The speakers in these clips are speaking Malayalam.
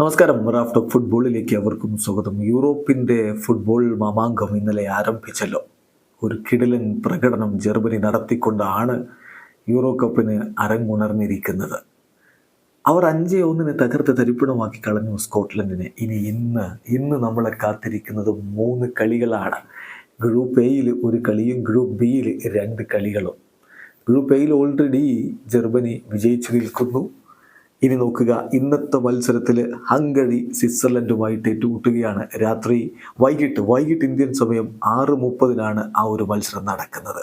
നമസ്കാരം. റാഫ് ടോക്ക് ഫുട്ബോളിലേക്ക് അവർക്കും സ്വാഗതം. യൂറോപ്പിന്റെ ഫുട്ബോൾ മാമാങ്കം ഇന്നലെ ആരംഭിച്ചല്ലോ. ഒരു കിടലൻ പ്രകടനം ജർമ്മനി നടത്തിക്കൊണ്ടാണ് യൂറോ കപ്പിന് അരങ്ങുണർന്നിരിക്കുന്നത്. അവർ അഞ്ചേ ഒന്നിന് തകർത്ത് തരിപ്പിടമാക്കി കളഞ്ഞു സ്കോട്ട്ലൻഡിനെ. ഇനി ഇന്ന് ഇന്ന് നമ്മളെ കാത്തിരിക്കുന്നത് മൂന്ന് കളികളാണ്. ഗ്രൂപ്പ് എയിൽ ഒരു കളിയും ഗ്രൂപ്പ് ബിയിൽ രണ്ട് കളികളും. ഗ്രൂപ്പ് എയിൽ ഓൾറെഡി ജർമ്മനി വിജയിച്ചു നിൽക്കുന്നു. ഇനി നോക്കുക. ഇന്നത്തെ മത്സരത്തിൽ ഹംഗറി സ്വിറ്റ്സർലൻഡുമായിട്ട് ഏറ്റുമുട്ടുകയാണ്. രാത്രി വൈകിട്ട് വൈകിട്ട് ഇന്ത്യൻ സമയം ആറ് മുപ്പതിനാണ് ആ ഒരു മത്സരം നടക്കുന്നത്.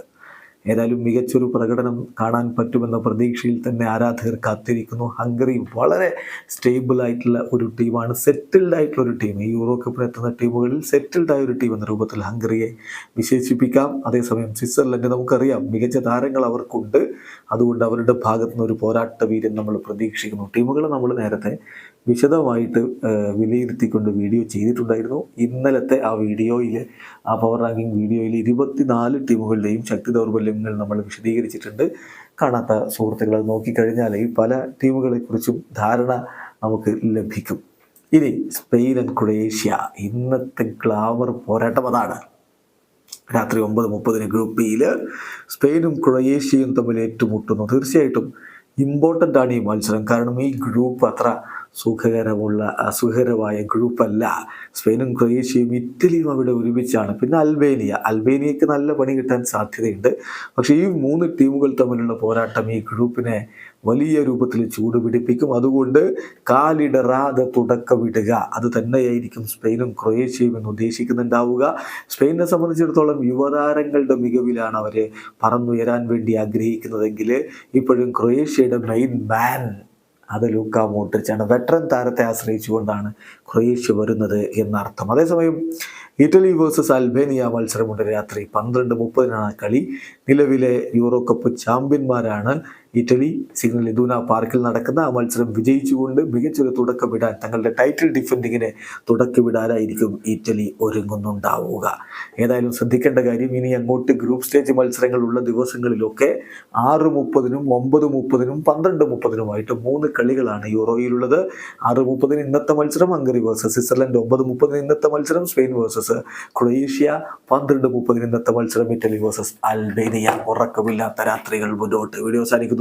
ഏതായാലും മികച്ചൊരു പ്രകടനം കാണാൻ പറ്റുമെന്ന പ്രതീക്ഷയിൽ തന്നെ ആരാധകർ കാത്തിരിക്കുന്നു. ഹംഗറി വളരെ സ്റ്റേബിൾ ആയിട്ടുള്ള ഒരു ടീമാണ്. സെറ്റിൽഡ് ആയിട്ടുള്ള ഒരു ടീം. ഈ യൂറോ കപ്പിന് എത്തുന്ന ടീമുകളിൽ സെറ്റിൽഡ് ആയ ഒരു ടീം എന്ന രൂപത്തിൽ ഹംഗറിയെ വിശേഷിപ്പിക്കാം. അതേസമയം സ്വിറ്റ്സർലൻഡ് നമുക്കറിയാം മികച്ച താരങ്ങൾ അവർക്കുണ്ട്. അതുകൊണ്ട് അവരുടെ ഭാഗത്തുനിന്ന് ഒരു പോരാട്ട വീര്യം നമ്മൾ പ്രതീക്ഷിക്കുന്നു. ടീമുകൾ നമ്മൾ നേരത്തെ വിശദമായിട്ട് വിലയിരുത്തിക്കൊണ്ട് വീഡിയോ ചെയ്തിട്ടുണ്ടായിരുന്നു. ഇന്നലത്തെ ആ വീഡിയോയിൽ ആ പവർ റാങ്കിങ് വീഡിയോയിൽ ഇരുപത്തിനാല് ടീമുകളുടെയും ശക്തി ദൗർബല്യങ്ങൾ നമ്മൾ വിശദീകരിച്ചിട്ടുണ്ട്. കാണാത്ത സുഹൃത്തുക്കൾ അത് നോക്കിക്കഴിഞ്ഞാൽ ഈ പല ടീമുകളെക്കുറിച്ചും ധാരണ നമുക്ക് ലഭിക്കും. ഇനി സ്പെയിൻ ആൻഡ് ക്രൊയേഷ്യ. ഇന്നത്തെ ഗ്ലാമർ പോരാട്ടം അതാണ്. രാത്രി ഒമ്പത് മുപ്പതിന് ഗ്രൂപ്പ് ബിയിൽ സ്പെയിനും ക്രൊയേഷ്യയും തമ്മിൽ ഏറ്റുമുട്ടുന്നു. തീർച്ചയായിട്ടും ഇമ്പോർട്ടന്റ് ആണ് ഈ മത്സരം. കാരണം ഈ ഗ്രൂപ്പ് അത്ര സുഖകരമുള്ള സുഖകരമായ ഗ്രൂപ്പല്ല സ്പെയിനും ക്രൊയേഷ്യയും ഇറ്റലിയും അവിടെ ഒരുമിച്ചാണ്. പിന്നെ അൽബേനിയ. അൽബേനിയക്ക് നല്ല പണി കിട്ടാൻ സാധ്യതയുണ്ട്. പക്ഷേ ഈ മൂന്ന് ടീമുകൾ തമ്മിലുള്ള പോരാട്ടം ഈ ഗ്രൂപ്പിനെ വലിയ രൂപത്തിൽ ചൂടുപിടിപ്പിക്കും അതുകൊണ്ട് കാലിടറാതെ തുടക്കമിടുക അത് തന്നെയായിരിക്കും സ്പെയിനും ക്രൊയേഷ്യയും എന്ന് ഉദ്ദേശിക്കുന്നുണ്ടാവുക. സ്പെയിനെ സംബന്ധിച്ചിടത്തോളം യുവതാരങ്ങളുടെ മികവിലാണ് അവരെ പറന്നുയരാൻ വേണ്ടി ആഗ്രഹിക്കുന്നതെങ്കിൽ ഇപ്പോഴും ക്രൊയേഷ്യയുടെ മെയിൻ മാൻ അത് ലൂക്ക മോട്രിച്ചാണ് വെറ്ററൻ താരത്തെ ആശ്രയിച്ചുകൊണ്ടാണ് ക്രൊയേഷ്യ വരുന്നത് എന്നർത്ഥം. അതേസമയം ഇറ്റലി വേഴ്സസ് അൽബേനിയ മത്സരമുണ്ട്. രാത്രി പന്ത്രണ്ട് മുപ്പതിനാണ് കളി. നിലവിലെ യൂറോ കപ്പ് ചാമ്പ്യന്മാരാണ് ഇറ്റലി സിഗ്നൽ ഇദൂന പാർക്കിൽ നടക്കുന്ന ആ മത്സരം വിജയിച്ചുകൊണ്ട് മികച്ചൊരു തുടക്കമിടാൻ തങ്ങളുടെ ടൈറ്റിൽ ഡിഫൻഡിങ്ങിനെ തുടക്കമിടാനായിരിക്കും ഇറ്റലി ഒരുങ്ങുന്നുണ്ടാവുക. ഏതായാലും ശ്രദ്ധിക്കേണ്ട കാര്യം ഇനി അങ്ങോട്ട് ഗ്രൂപ്പ് സ്റ്റേജ് മത്സരങ്ങൾ ഉള്ള ദിവസങ്ങളിലൊക്കെ ആറ് മുപ്പതിനും ഒമ്പത് മുപ്പതിനും പന്ത്രണ്ട് മുപ്പതിനുമായിട്ട് മൂന്ന് കളികളാണ് യൂറോയിലുള്ളത്. ആറ് മുപ്പതിന് ഇന്നത്തെ മത്സരം ഹംഗറി വേഴ്സസ് സ്വിറ്റ്സർലൻഡ് ഒമ്പത് മുപ്പതിന് ഇന്നത്തെ മത്സരം സ്പെയിൻ വേഴ്സസ് ക്രൊയേഷ്യ പന്ത്രണ്ട് മുപ്പതിന് ഇന്നത്തെ മത്സരം ഇറ്റലി വേഴ്സസ് അൽബേനിയ. ഉറക്കമില്ലാത്ത രാത്രികൾ മുന്നോട്ട്. വീഡിയോ അവസാനിക്കുന്നു.